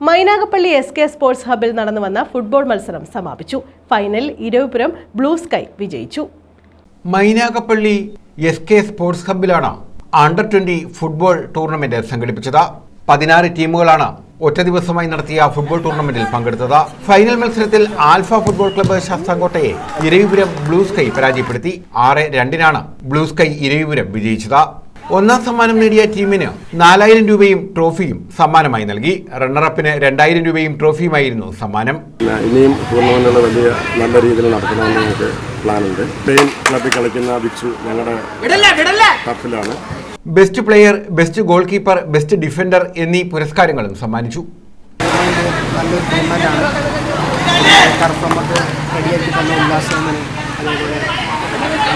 Mynagappally S K sports ഹബിൽ നടന്നു വന്ന ഫുട്ബോൾ മത്സരം സമാപിച്ചു. ഫൈനലിൽ ഇരവിപുരം ബ്ലൂ സ്കൈ വിജയിച്ചു. മൈനാഗപ്പള്ളി എസ് കെ സ്പോർട്സ് ഹബിലാണ് അണ്ടർ ട്വന്റി ഫുട്ബോൾ ടൂർണമെന്റ് സംഘടിപ്പിച്ചത്. പതിനാറ് ടീമുകളാണ് ഒറ്റ ദിവസമായി നടത്തിയ ഫുട്ബോൾ ടൂർണമെന്റിൽ പങ്കെടുത്തത്. ഫൈനൽ മത്സരത്തിൽ ആൽഫ ഫുട്ബോൾ ക്ലബ്ബ് ശാസ്താംകോട്ടയെ ഇരവിപുരം ബ്ലൂ സ്കൈ പരാജയപ്പെടുത്തി. ആറ് രണ്ടിനാണ് ബ്ലൂ സ്കൈ ഇരവിപുരം വിജയിച്ചത്. ഒന്നാം സമ്മാനം നേടിയ ടീമിന് നാലായിരം രൂപയും ട്രോഫിയും സമ്മാനമായി നൽകി. റണ്ണറപ്പിന് രണ്ടായിരം രൂപയും ട്രോഫിയുമായിരുന്നു സമ്മാനം. ഇനിയും ടൂർണമെന്റുകൾ വലിയ നല്ല രീതിയിൽ നടത്തണമെന്ന് ഞങ്ങൾക്ക് പ്ലാനുണ്ട്. സ്പെയിൻ ക്ലബിൽ കളിക്കുന്ന ബിച്ചു ഞങ്ങളുടെ ടഫിലാണ് best player best goal keeper best defender എന്നീ പുരസ്കാരങ്ങളും സമ്മാനിച്ചു. നല്ലൊരു ടൂർണമെന്റാണ് ടർഫ് നമുക്ക് റെഡിയാക്കി തന്ന ഉല്ലാസത്തിന് അതേപോലെ ഓണറായ സാറിന് നന്ദിയുണ്ട്